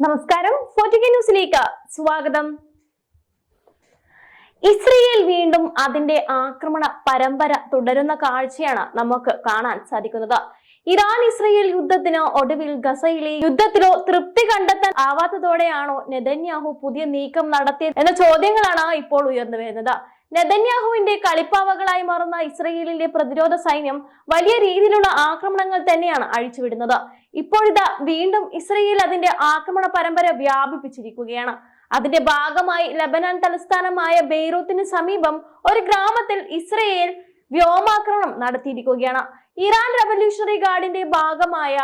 നമസ്കാരം. ന്യൂസിലേക്ക് സ്വാഗതം. ഇസ്രയേൽ വീണ്ടും അതിന്റെ ആക്രമണ പരമ്പര തുടരുന്ന കാഴ്ചയാണ് നമുക്ക് കാണാൻ സാധിക്കുന്നത്. ഇറാൻ ഇസ്രയേൽ യുദ്ധത്തിന് ഒടുവിൽ ഗസയിലെ യുദ്ധത്തിലോ തൃപ്തി കണ്ടെത്താൻ ആവാത്തതോടെയാണോ നെതന്യാഹു പുതിയ നീക്കം നടത്തിയത് എന്ന ചോദ്യങ്ങളാണ് ഇപ്പോൾ ഉയർന്നു വരുന്നത്. നെതന്യാഹുവിന്റെ കളിപ്പാവകളായി മാറുന്ന ഇസ്രയേലിന്റെ പ്രതിരോധ സൈന്യം വലിയ രീതിയിലുള്ള ആക്രമണങ്ങൾ തന്നെയാണ് അഴിച്ചുവിടുന്നത്. ഇപ്പോഴിതാ വീണ്ടും ഇസ്രയേൽ അതിന്റെ ആക്രമണ പരമ്പര വ്യാപിപ്പിച്ചിരിക്കുകയാണ്. അതിന്റെ ഭാഗമായി ലബനാൻ തലസ്ഥാനമായ ബെയ്റൂത്തിന് സമീപം ഒരു ഗ്രാമത്തിൽ ഇസ്രയേൽ വ്യോമാക്രമണം നടത്തിയിരിക്കുകയാണ്. ഇറാൻ റവല്യൂഷണറി ഗാർഡിന്റെ ഭാഗമായ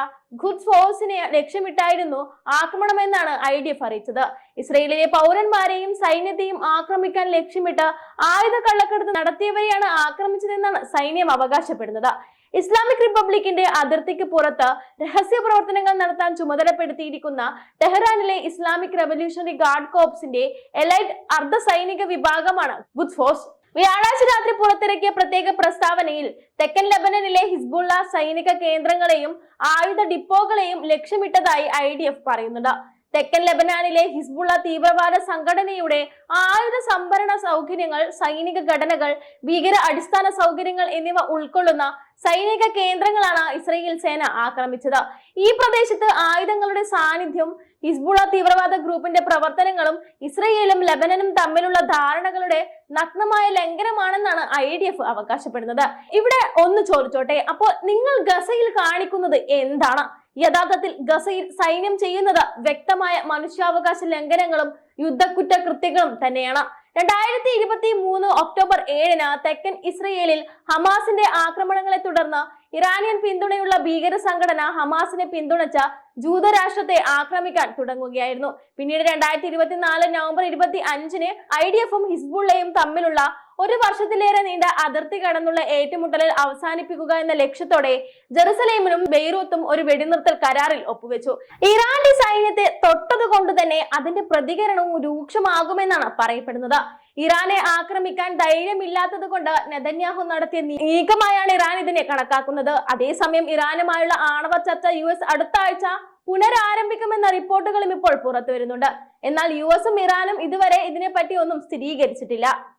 ഖുദ് ഫോഴ്സിനെ ലക്ഷ്യമിട്ടായിരുന്നു ആക്രമണമെന്നാണ് ഐ ഡി എഫ് അറിയിച്ചത്. ഇസ്രയേലിലെ പൗരന്മാരെയും സൈന്യത്തെയും ആക്രമിക്കാൻ ലക്ഷ്യമിട്ട് ആയുധ കള്ളക്കടത്ത് നടത്തിയവരെയാണ് ആക്രമിച്ചതെന്നാണ് സൈന്യം അവകാശപ്പെടുന്നത്. ഇസ്ലാമിക് റിപ്പബ്ലിക്കിന്റെ അതിർത്തിക്ക് പുറത്ത് രഹസ്യ പ്രവർത്തനങ്ങൾ നടത്താൻ ചുമതലപ്പെടുത്തിയിരിക്കുന്ന ടെഹ്റാനിലെ ഇസ്ലാമിക് റവല്യൂഷണറി ഗാർഡ് കോപ്സിന്റെ എലൈറ്റ് അർദ്ധ സൈനിക വിഭാഗമാണ് ഗുഡ് ഫോഴ്സ്. വ്യാഴാഴ്ച രാത്രി പുറത്തിറക്കിയ പ്രത്യേക പ്രസ്താവനയിൽ തെക്കൻ ലബനനിലെ ഹിസ്ബുള്ള സൈനിക കേന്ദ്രങ്ങളെയും ആയുധ ഡിപ്പോകളെയും ലക്ഷ്യമിട്ടതായി ഐ ഡി എഫ് പറയുന്നുണ്ട്. തെക്കൻ ലബനാനിലെ ഹിസ്ബുള്ള തീവ്രവാദ സംഘടനയുടെ ആയുധ സംഭരണ സൗകര്യങ്ങൾ സൈനിക ഘടനകൾ ഭീകര അടിസ്ഥാന സൗകര്യങ്ങൾ എന്നിവ ഉൾക്കൊള്ളുന്ന സൈനിക കേന്ദ്രങ്ങളാണ് ഇസ്രയേൽ സേന ആക്രമിച്ചത്. ഈ പ്രദേശത്ത് ആയുധങ്ങളുടെ സാന്നിധ്യം ഹിസ്ബുള തീവ്രവാദ ഗ്രൂപ്പിന്റെ പ്രവർത്തനങ്ങളും ഇസ്രയേലും ലബനനും തമ്മിലുള്ള ധാരണകളുടെ നഗ്നമായ ലംഘനമാണെന്നാണ് ഐ ഡി എഫ് അവകാശപ്പെടുന്നത്. ഇവിടെ ഒന്ന് ചോദിച്ചോട്ടെ അപ്പോൾ നിങ്ങൾ ഗസയിൽ കാണിക്കുന്നത് എന്താണ്? യഥാർത്ഥത്തിൽ ഗസയിൽ സൈന്യം ചെയ്യുന്നത് വ്യക്തമായ മനുഷ്യാവകാശ ലംഘനങ്ങളും യുദ്ധക്കുറ്റ കൃത്യങ്ങളും തന്നെയാണ്. രണ്ടായിരത്തി ഇരുപത്തി മൂന്ന് ഒക്ടോബർ ഏഴിന് തെക്കൻ ഇസ്രയേലിൽ ഹമാസിന്റെ ആക്രമണങ്ങളെ തുടർന്ന് ഇറാനിയൻ പിന്തുണയുള്ള ഭീകര സംഘടന ഹമാസിനെ പിന്തുണച്ച ജൂതരാഷ്ട്രത്തെ ആക്രമിക്കാൻ തുടങ്ങുകയായിരുന്നു. പിന്നീട് രണ്ടായിരത്തി ഇരുപത്തിനാല് നവംബർ ഇരുപത്തി അഞ്ചിന് ഐ ഡി എഫും ഹിസ്ബുള്ളയും തമ്മിലുള്ള ഒരു വർഷത്തിലേറെ നീണ്ട അതിർത്തി കടന്നുള്ള ഏറ്റുമുട്ടലിൽ അവസാനിപ്പിക്കുക എന്ന ലക്ഷ്യത്തോടെ ജെറുസലേമിനും ബെയ്റൂത്തും ഒരു വെടിനിർത്തൽ കരാറിൽ ഒപ്പുവെച്ചു. ഇറാന്റെ സൈന്യത്തെ തൊട്ടത് കൊണ്ട് തന്നെ അതിന്റെ പ്രതികരണവും രൂക്ഷമാകുമെന്നാണ് പറയപ്പെടുന്നത്. ഇറാനെ ആക്രമിക്കാൻ ധൈര്യമില്ലാത്തത് കൊണ്ട് നെതന്യാഹു നടത്തിയ നീക്കമായാണ് ഇറാൻ ഇതിനെ കണക്കാക്കുന്നത്. അതേസമയം ഇറാനുമായുള്ള ആണവ ചർച്ച യു എസ് അടുത്ത ആഴ്ച പുനരാരംഭിക്കുമെന്ന റിപ്പോർട്ടുകളും ഇപ്പോൾ പുറത്തു വരുന്നുണ്ട് എന്നാൽ യു എസും ഇറാനും ഇതുവരെ ഇതിനെപ്പറ്റി ഒന്നും സ്ഥിരീകരിച്ചിട്ടില്ല.